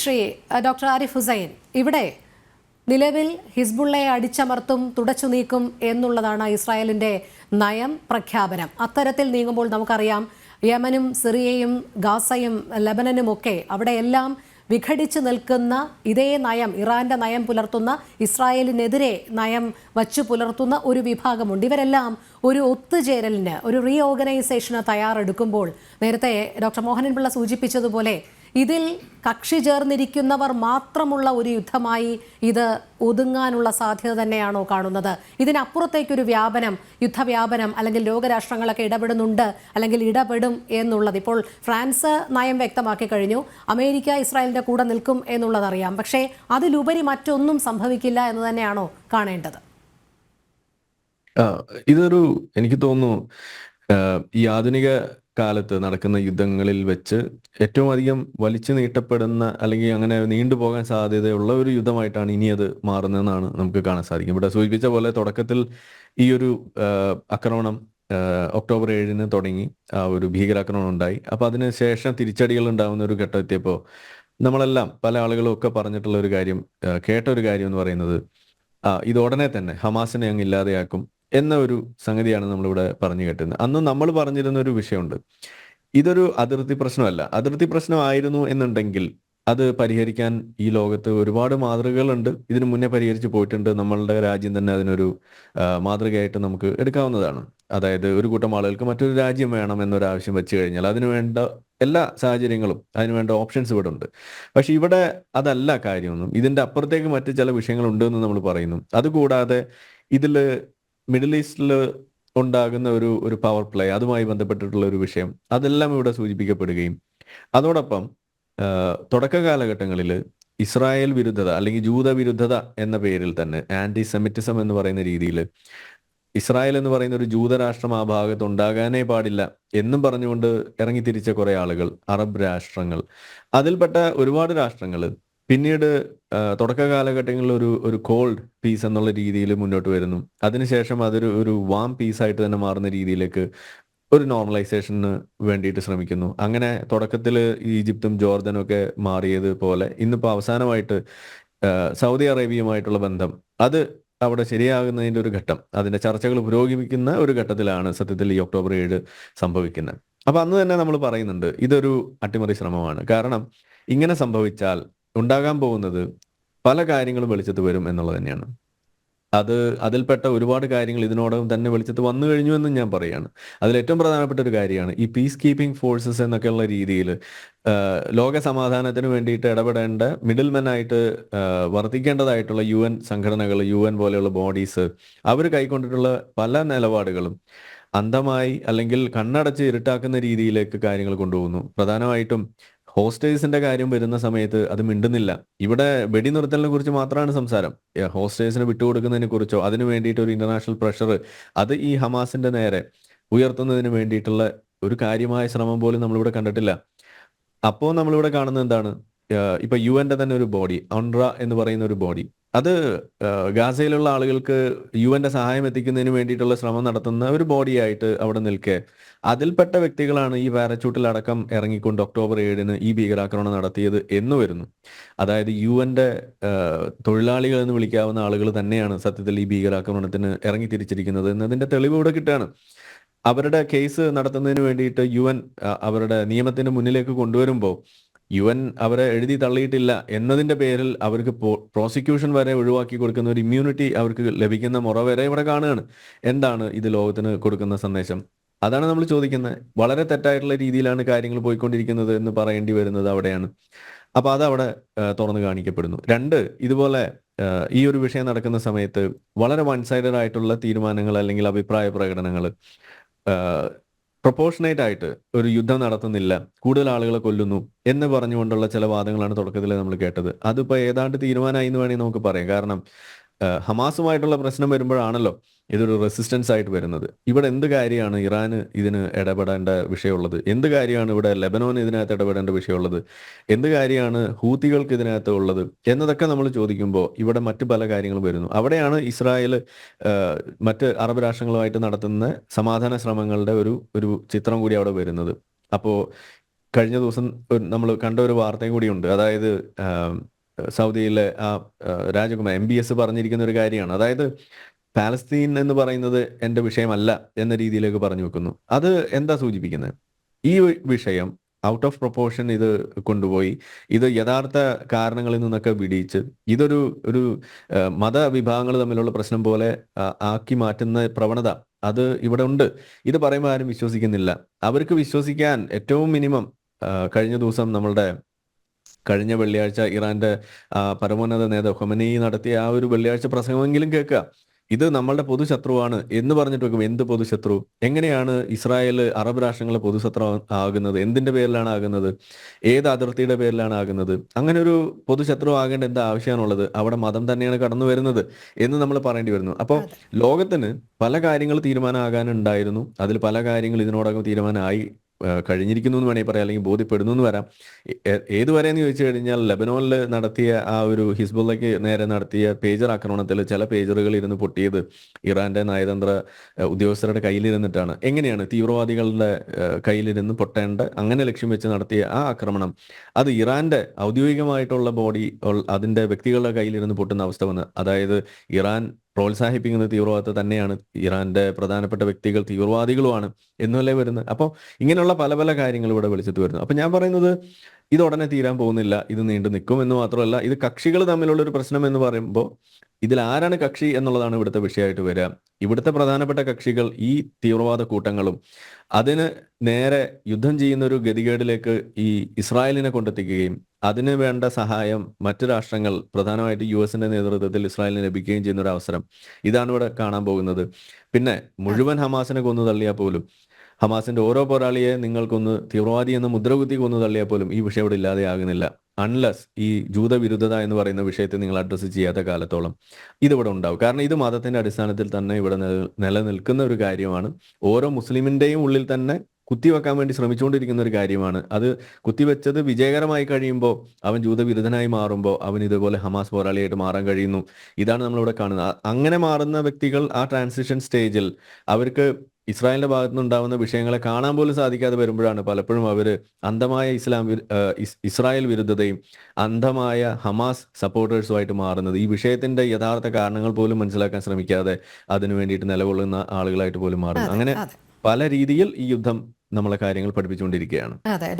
Shri doctor Arif Hussain ഇവിടെ നിലവിൽ ഹിസ്ബുള്ളയെ അടിച്ചമർത്തും തുടച്ചു നീക്കും എന്നുള്ളതാണ് ഇസ്രായേലിന്റെ നയം പ്രഖ്യാപനം. അത്തരത്തിൽ നീങ്ങുമ്പോൾ നമുക്കറിയാം യമനും സിറിയയും ഗാസയും ലബനനും ഒക്കെ അവിടെയെല്ലാം വിഘടിച്ചു നിൽക്കുന്ന ഇതേ നയം ഇറാന്റെ നയം പുലർത്തുന്ന ഇസ്രായേലിനെതിരെ നയം വച്ചു പുലർത്തുന്ന ഒരു വിഭാഗമുണ്ട്. ഇവരെല്ലാം ഒരു ഒത്തുചേരലിന് ഒരു റീ ഓർഗനൈസേഷന് തയ്യാറെടുക്കുമ്പോൾ നേരത്തെ ഡോക്ടർ മോഹനൻ പിള്ള സൂചിപ്പിച്ചതുപോലെ ഇതിൽ കക്ഷി ചേർന്നിരിക്കുന്നവർ മാത്രമുള്ള ഒരു യുദ്ധമായി ഇത് ഒതുങ്ങാനുള്ള സാധ്യത തന്നെയാണോ കാണുന്നത്? ഇതിനപ്പുറത്തേക്കൊരു വ്യാപനം യുദ്ധവ്യാപനം അല്ലെങ്കിൽ ലോകരാഷ്ട്രങ്ങളൊക്കെ ഇടപെടുന്നുണ്ട് അല്ലെങ്കിൽ ഇടപെടും എന്നുള്ളത് ഇപ്പോൾ ഫ്രാൻസ് നയം വ്യക്തമാക്കി കഴിഞ്ഞു. അമേരിക്ക ഇസ്രായേലിന്റെ കൂടെ നിൽക്കും എന്നുള്ളതറിയാം പക്ഷേ അതിലുപരി മറ്റൊന്നും സംഭവിക്കില്ല എന്ന് തന്നെയാണോ കാണേണ്ടത്? ഇതൊരു എനിക്ക് തോന്നുന്നു ഈ ആധുനിക കാലത്ത് നടക്കുന്ന യുദ്ധങ്ങളിൽ വെച്ച് ഏറ്റവും അധികം വലിച്ചു നീട്ടപ്പെടുന്ന അല്ലെങ്കിൽ അങ്ങനെ നീണ്ടുപോകാൻ സാധ്യതയുള്ള ഒരു യുദ്ധമായിട്ടാണ് ഇനി അത് മാറുന്നതെന്നാണ് നമുക്ക് കാണാൻ സാധിക്കും. ഇവിടെ സൂചിപ്പിച്ച പോലെ തുടക്കത്തിൽ ഈ ഒരു ആക്രമണം ഒക്ടോബർ ഏഴിന് തുടങ്ങി. ആ ഒരു ഭീകരാക്രമണം ഉണ്ടായി. അപ്പൊ അതിന് ശേഷം തിരിച്ചടികൾ ഉണ്ടാകുന്ന ഒരു ഘട്ടം എത്തിയപ്പോൾ നമ്മളെല്ലാം പല ആളുകളും ഒക്കെ പറഞ്ഞിട്ടുള്ള ഒരു കാര്യം കേട്ട ഒരു കാര്യം എന്ന് പറയുന്നത് ആ ഇത് ഉടനെ തന്നെ ഹമാസിനെ അങ്ങ് ഇല്ലാതെയാക്കും. എന്ന ഒരു സംഗതിയാണ് നമ്മളിവിടെ പറഞ്ഞു കേട്ടുന്നത് അന്ന് നമ്മൾ പറഞ്ഞിരുന്ന ഒരു വിഷയമുണ്ട്. ഇതൊരു അതിർത്തി പ്രശ്നമല്ല. അതിർത്തി പ്രശ്നമായിരുന്നു എന്നുണ്ടെങ്കിൽ അത് പരിഹരിക്കാൻ ഈ ലോകത്ത് ഒരുപാട് മാതൃകകളുണ്ട്. ഇതിനു മുന്നേ പരിഹരിച്ചു പോയിട്ടുണ്ട്. നമ്മളുടെ രാജ്യം തന്നെ അതിനൊരു മാതൃകയായിട്ട് നമുക്ക് എടുക്കാവുന്നതാണ്. അതായത് ഒരു കൂട്ടം ആളുകൾക്ക് മറ്റൊരു രാജ്യം വേണം എന്നൊരു ആവശ്യം വെച്ച് കഴിഞ്ഞാൽ അതിനു വേണ്ട എല്ലാ സാഹചര്യങ്ങളും അതിനു വേണ്ട ഓപ്ഷൻസ് ഇവിടെ ഉണ്ട്. പക്ഷെ ഇവിടെ അതല്ല കാര്യമൊന്നും. ഇതിന്റെ അപ്പുറത്തേക്ക് മറ്റ് ചില വിഷയങ്ങളുണ്ട് എന്ന് നമ്മൾ പറയുന്നു. അതുകൂടാതെ ഇതിൽ മിഡിൽ ഈസ്റ്റിൽ ഉണ്ടാകുന്ന ഒരു ഒരു പവർ പ്ലേ അതുമായി ബന്ധപ്പെട്ടിട്ടുള്ള ഒരു വിഷയം അതെല്ലാം ഇവിടെ സൂചിപ്പിക്കപ്പെടുകയും അതോടൊപ്പം തുടക്ക കാലഘട്ടങ്ങളിൽ ഇസ്രായേൽ വിരുദ്ധത അല്ലെങ്കിൽ ജൂത വിരുദ്ധത എന്ന പേരിൽ തന്നെ ആന്റി സെമിറ്റിസം എന്ന് പറയുന്ന രീതിയിൽ ഇസ്രായേൽ എന്ന് പറയുന്ന ഒരു ജൂതരാഷ്ട്രം ആ ഭാഗത്ത് ഉണ്ടാകാനേ പാടില്ല എന്നും പറഞ്ഞുകൊണ്ട് ഇറങ്ങി തിരിച്ച കുറെ ആളുകൾ അറബ് രാഷ്ട്രങ്ങൾ. അതിൽപ്പെട്ട ഒരുപാട് രാഷ്ട്രങ്ങൾ പിന്നീട് തുടക്ക കാലഘട്ടങ്ങളിൽ ഒരു ഒരു കോൾഡ് പീസ് എന്നുള്ള രീതിയിൽ മുന്നോട്ട് വരുന്നു. അതിനുശേഷം അതൊരു ഒരു വാം പീസായിട്ട് തന്നെ മാറുന്ന രീതിയിലേക്ക് ഒരു നോർമലൈസേഷന് വേണ്ടിയിട്ട് ശ്രമിക്കുന്നു. അങ്ങനെ തുടക്കത്തിൽ ഈജിപ്തും ജോർദനും ഒക്കെ മാറിയത് പോലെ ഇന്നിപ്പോൾ അവസാനമായിട്ട് സൗദി അറേബ്യയുമായിട്ടുള്ള ബന്ധം അത് അവിടെ ശരിയാകുന്നതിന്റെ ഒരു ഘട്ടം അതിന്റെ ചർച്ചകൾ പുരോഗമിക്കുന്ന ഒരു ഘട്ടത്തിലാണ് സത്യത്തിൽ ഈ ഒക്ടോബർ ഏഴ് സംഭവിക്കുന്നത്. അപ്പം അന്ന് തന്നെ നമ്മൾ പറയുന്നുണ്ട് ഇതൊരു അട്ടിമറി ശ്രമമാണ്. കാരണം ഇങ്ങനെ സംഭവിച്ചാൽ ഉണ്ടാകാൻ പോകുന്നത് പല കാര്യങ്ങളും വെളിച്ചത്ത് വരും എന്നുള്ളത് തന്നെയാണ്. അത് അതിൽപ്പെട്ട ഒരുപാട് കാര്യങ്ങൾ ഇതിനോടകം തന്നെ വെളിച്ചത്ത് വന്നു കഴിഞ്ഞു എന്നും ഞാൻ പറയാണ്. അതിൽ ഏറ്റവും പ്രധാനപ്പെട്ട ഒരു കാര്യമാണ് ഈ പീസ് കീപ്പിംഗ് ഫോഴ്സസ് എന്നൊക്കെയുള്ള രീതിയിൽ ലോക സമാധാനത്തിന് വേണ്ടിയിട്ട് ഇടപെടേണ്ട മിഡിൽ ആ, വർത്തിക്കേണ്ടതായിട്ടുള്ള യു എൻ സംഘടനകൾ യു എൻ പോലെയുള്ള ബോഡീസ് അവർ കൈക്കൊണ്ടിട്ടുള്ള പല നിലപാടുകളും അന്ധമായി അല്ലെങ്കിൽ കണ്ണടച്ച് ഇരുട്ടാക്കുന്ന രീതിയിലേക്ക് കാര്യങ്ങൾ കൊണ്ടുപോകുന്നു. പ്രധാനമായിട്ടും ഹോസ്റ്റേഴ്സിന്റെ കാര്യം വരുന്ന സമയത്ത് അത് മിണ്ടുന്നില്ല. ഇവിടെ വെടിനിർത്തലിനെ കുറിച്ച് മാത്രമാണ് സംസാരം. ഹോസ്റ്റേഴ്സിനെ വിട്ടുകൊടുക്കുന്നതിനെ കുറിച്ചോ അതിനു വേണ്ടിയിട്ട് ഒരു ഇന്റർനാഷണൽ പ്രഷർ അത് ഈ ഹമാസിന്റെ നേരെ ഉയർത്തുന്നതിന് വേണ്ടിയിട്ടുള്ള ഒരു കാര്യമായ ശ്രമം പോലും നമ്മളിവിടെ കണ്ടിട്ടില്ല. അപ്പോൾ നമ്മളിവിടെ കാണുന്നത് എന്താണ്? ഇപ്പൊ യു എന്റെ തന്നെ ഒരു ബോഡി ഓൺറ എന്ന് പറയുന്ന ഒരു ബോഡി അത് ഗാസയിലുള്ള ആളുകൾക്ക് യു എന്റെ സഹായം എത്തിക്കുന്നതിന് വേണ്ടിയിട്ടുള്ള ശ്രമം നടത്തുന്ന ഒരു ബോഡിയായിട്ട് അവിടെ നിൽക്കെ. അതിൽപ്പെട്ട വ്യക്തികളാണ് ഈ പാരച്ചൂട്ടിൽ അടക്കം ഇറങ്ങിക്കൊണ്ട് ഒക്ടോബർ ഏഴിന് ഈ ഭീകരാക്രമണം നടത്തിയത് എന്ന് വരുന്നു. അതായത് യു എന്റെ തൊഴിലാളികൾ എന്ന് വിളിക്കാവുന്ന ആളുകൾ തന്നെയാണ് സത്യത്തിൽ ഈ ഭീകരാക്രമണത്തിന് ഇറങ്ങി തിരിച്ചിരിക്കുന്നത് എന്നതിന്റെ തെളിവ് ഇവിടെ കിട്ടുകയാണ്. അവരുടെ കേസ് നടത്തുന്നതിന് വേണ്ടിയിട്ട് യു എൻ അവരുടെ നിയമത്തിന് മുന്നിലേക്ക് കൊണ്ടുവരുമ്പോൾ യു എൻ അവരെ എഴുതി തള്ളിയിട്ടില്ല എന്നതിന്റെ പേരിൽ അവർക്ക് പ്രോസിക്യൂഷൻ വരെ ഒഴിവാക്കി കൊടുക്കുന്ന ഒരു ഇമ്മ്യൂണിറ്റി അവർക്ക് ലഭിക്കുന്ന മുറ വരെ ഇവിടെ കാണുകയാണ്. എന്താണ് ഇത് ലോകത്തിന് കൊടുക്കുന്ന സന്ദേശം? അതാണ് നമ്മൾ ചോദിക്കുന്നത്. വളരെ തെറ്റായിട്ടുള്ള രീതിയിലാണ് കാര്യങ്ങൾ പോയിക്കൊണ്ടിരിക്കുന്നത് എന്ന് പറയേണ്ടി വരുന്നത് അവിടെയാണ്. അപ്പൊ അതവിടെ തുറന്നു കാണിക്കപ്പെടുന്നു. രണ്ട് ഇതുപോലെ ഈ ഒരു വിഷയം നടക്കുന്ന സമയത്ത് വളരെ വൺ സൈഡഡ് ആയിട്ടുള്ള തീരുമാനങ്ങൾ അല്ലെങ്കിൽ അഭിപ്രായ പ്രകടനങ്ങൾ പ്രൊപ്പോർഷനേറ്റ് ആയിട്ട് ഒരു യുദ്ധം നടത്തുന്നില്ല കൂടുതൽ ആളുകളെ കൊല്ലുന്നു എന്ന് പറഞ്ഞുകൊണ്ടുള്ള ചില വാദങ്ങളാണ് തുടക്കത്തിൽ നമ്മൾ കേട്ടത്. അതിപ്പോ ഏതാണ്ട് തീരുമാനമായി എന്ന് വേണമെങ്കിൽ നമുക്ക് പറയാം. കാരണം ഹമാസുമായിട്ടുള്ള പ്രശ്നം വരുമ്പോഴാണല്ലോ ഇതൊരു റെസിസ്റ്റൻസ് ആയിട്ട് വരുന്നത്. ഇവിടെ എന്ത് കാര്യമാണ് ഇറാന് ഇതിന് ഇടപെടേണ്ട വിഷയമുള്ളത്? എന്ത് കാര്യമാണ് ഇവിടെ ലെബനോൻ ഇതിനകത്ത് ഇടപെടേണ്ട വിഷയമുള്ളത്? എന്ത് കാര്യമാണ് ഹൂത്തികൾക്ക് ഇതിനകത്ത് ഉള്ളത്? എന്നതൊക്കെ നമ്മൾ ചോദിക്കുമ്പോൾ ഇവിടെ മറ്റു പല കാര്യങ്ങളും വരുന്നു. അവിടെയാണ് ഇസ്രായേൽ മറ്റ് അറബ് രാഷ്ട്രങ്ങളുമായിട്ട് നടത്തുന്ന സമാധാന ശ്രമങ്ങളുടെ ഒരു ഒരു ചിത്രം കൂടി അവിടെ വരുന്നത്. അപ്പോൾ കഴിഞ്ഞ ദിവസം നമ്മൾ കണ്ട ഒരു വാർത്തയും കൂടിയുണ്ട് അതായത് സൗദിയിലെ ആ രാജകുമാർ എം ബി എസ് പറഞ്ഞിരിക്കുന്ന ഒരു കാര്യമാണ്. അതായത് പാലസ്തീൻ എന്ന് പറയുന്നത് എന്റെ വിഷയമല്ല എന്ന രീതിയിലേക്ക് പറഞ്ഞു വെക്കുന്നു. അത് എന്താ സൂചിപ്പിക്കുന്നത് ഈ വിഷയം ഔട്ട് ഓഫ് പ്രൊപ്പോർഷൻ ഇത് കൊണ്ടുപോയി. ഇത് യഥാർത്ഥ കാരണങ്ങളിൽ നിന്നൊക്കെ വിടിയിച്ച് ഇതൊരു ഒരു മതവിഭാഗങ്ങൾ തമ്മിലുള്ള പ്രശ്നം പോലെ ആക്കി മാറ്റുന്ന പ്രവണത അത് ഇവിടെ ഉണ്ട്. ഇത് പറയുമ്പോൾ ആരും വിശ്വസിക്കുന്നില്ല. അവർക്ക് വിശ്വസിക്കാൻ ഏറ്റവും മിനിമം കഴിഞ്ഞ ദിവസം നമ്മളുടെ കഴിഞ്ഞ വെള്ളിയാഴ്ച ഇറാന്റെ പരമോന്നത നേതാവ് ഹൊമനി നടത്തിയ ആ ഒരു വെള്ളിയാഴ്ച പ്രസംഗമെങ്കിലും കേൾക്കുക. ഇത് നമ്മളുടെ പൊതുശത്രുവാണ് എന്ന് പറഞ്ഞിട്ട് വെക്കും എന്ത് പൊതുശത്രു? എങ്ങനെയാണ് ഇസ്രായേൽ അറബ് രാഷ്ട്രങ്ങളെ പൊതുശത്രു ആകുന്നത്? എന്തിന്റെ പേരിലാണ് ആകുന്നത്? ഏത് അതിർത്തിയുടെ പേരിലാണ് ആകുന്നത്? അങ്ങനെ ഒരു പൊതുശത്രു ആകേണ്ട എന്താ ആവശ്യമാണുള്ളത്? അവിടെ മതം തന്നെയാണ് കടന്നു വരുന്നത് എന്ന് നമ്മൾ പറയേണ്ടി വരുന്നു. അപ്പോൾ ലോകത്തിന് പല കാര്യങ്ങൾ തീരുമാനമാകാനുണ്ടായിരുന്നു. അതിൽ പല കാര്യങ്ങൾ ഇതിനോടകം തീരുമാനമായി. കഴിഞ്ഞിരിക്കുന്നു എന്ന് വേണമെങ്കിൽ പറയാം അല്ലെങ്കിൽ ബോധ്യപ്പെടുന്നു എന്ന് വരാം. ഏതുവരെ എന്ന് ചോദിച്ചു കഴിഞ്ഞാൽ ലബനോനിൽ നടത്തിയ ആ ഒരു ഹിസ്ബുള്ളയ്ക്ക് നേരെ നടത്തിയ പേജർ ആക്രമണത്തിൽ ചില പേജറുകൾ ഇരുന്ന് പൊട്ടിയത് ഇറാന്റെ നയതന്ത്ര ഉദ്യോഗസ്ഥരുടെ കയ്യിലിരുന്നിട്ടാണ്. എങ്ങനെയാണ് തീവ്രവാദികളുടെ കയ്യിലിരുന്ന് പൊട്ടേണ്ട അങ്ങനെ ലക്ഷ്യം വെച്ച് നടത്തിയ ആ ആക്രമണം? അത് ഇറാന്റെ ഔദ്യോഗികമായിട്ടുള്ള ബോഡി അതിന്റെ വ്യക്തികളുടെ കയ്യിലിരുന്ന് പൊട്ടുന്ന അവസ്ഥ വന്ന് അതായത് ഇറാൻ പ്രോത്സാഹിപ്പിക്കുന്ന തീവ്രവാദത്തെ തന്നെയാണ് ഇറാന്റെ പ്രധാനപ്പെട്ട വ്യക്തികൾ തീവ്രവാദികളുമാണ് എന്നല്ലേ വരുന്നത്. അപ്പോൾ ഇങ്ങനെയുള്ള പല പല കാര്യങ്ങൾ ഇവിടെ വിളിച്ചിട്ട് വരുന്നു. അപ്പൊ ഞാൻ പറയുന്നത് ഇത് ഉടനെ തീരാൻ പോകുന്നില്ല ഇത് നീണ്ടു നിൽക്കും എന്ന് മാത്രമല്ല ഇത് കക്ഷികൾ തമ്മിലുള്ള ഒരു പ്രശ്നം എന്ന് പറയുമ്പോൾ ഇതിൽ ആരാണ് കക്ഷി എന്നുള്ളതാണ് ഇവിടുത്തെ വിഷയമായിട്ട് വരിക. ഇവിടുത്തെ പ്രധാനപ്പെട്ട കക്ഷികൾ ഈ തീവ്രവാദ കൂട്ടങ്ങളും അതിന് നേരെ യുദ്ധം ചെയ്യുന്ന ഒരു ഗതികേടിലേക്ക് ഈ ഇസ്രായേലിനെ കൊണ്ടെത്തിക്കുകയും അതിന് വേണ്ട സഹായം മറ്റു രാഷ്ട്രങ്ങൾ പ്രധാനമായിട്ട് യു എസിന്റെ നേതൃത്വത്തിൽ ഇസ്രായേലിന് ലഭിക്കുകയും ചെയ്യുന്ന ഒരു അവസരം ഇതാണ് ഇവിടെ കാണാൻ പോകുന്നത്. പിന്നെ മുഴുവൻ ഹമാസിനെ കൊന്നു തള്ളിയാൽ പോലും ഹമാസിന്റെ ഓരോ പോരാളിയെ നിങ്ങൾക്കൊന്ന് തീവ്രവാദി എന്ന മുദ്രകുത്തി കൊന്നു തള്ളിയാൽ പോലും ഈ വിഷയം ഇവിടെ ഇല്ലാതെയാകുന്നില്ല അൺലസ് ഈ ജൂതവിരുദ്ധത എന്ന് പറയുന്ന വിഷയത്തെ നിങ്ങൾ അഡ്രസ്സ് ചെയ്യാത്ത കാലത്തോളം ഇതിവിടെ ഉണ്ടാവും. കാരണം ഇത് മതത്തിന്റെ അടിസ്ഥാനത്തിൽ തന്നെ ഇവിടെ നിലനിൽക്കുന്ന ഒരു കാര്യമാണ്. ഓരോ മുസ്ലിമിന്റെയും ഉള്ളിൽ തന്നെ കുത്തിവെക്കാൻ വേണ്ടി ശ്രമിച്ചുകൊണ്ടിരിക്കുന്ന ഒരു കാര്യമാണ്. അത് കുത്തിവെച്ചത് വിജയകരമായി കഴിയുമ്പോൾ അവൻ ജൂതവിരുദ്ധനായി മാറുമ്പോൾ അവൻ ഇതുപോലെ ഹമാസ് പോരാളിയായിട്ട് മാറാൻ കഴിയുന്നു. ഇതാണ് നമ്മളിവിടെ കാണുന്നത്. അങ്ങനെ മാറുന്ന വ്യക്തികൾ ആ ട്രാൻസിഷൻ സ്റ്റേജിൽ അവർക്ക് ഇസ്രായേലിന്റെ ഭാഗത്തു നിന്നുണ്ടാവുന്ന വിഷയങ്ങളെ കാണാൻ പോലും സാധിക്കാതെ വരുമ്പോഴാണ് പലപ്പോഴും അവർ അന്ധമായ ഇസ്ലാം ഇസ്രായേൽ വിരുദ്ധതയും അന്ധമായ ഹമാസ് സപ്പോർട്ടേഴ്സുമായിട്ട് മാറുന്നത്. ഈ വിഷയത്തിന്റെ യഥാർത്ഥ കാരണങ്ങൾ പോലും മനസ്സിലാക്കാൻ ശ്രമിക്കാതെ അതിനു വേണ്ടിയിട്ട് നിലകൊള്ളുന്ന ആളുകളായിട്ട് പോലും മാറുന്നു അങ്ങനെ പല രീതിയിൽ ഈ യുദ്ധം നമ്മളെ കാര്യങ്ങൾ പഠിപ്പിച്ചുകൊണ്ടിരിക്കുകയാണ്. അതെ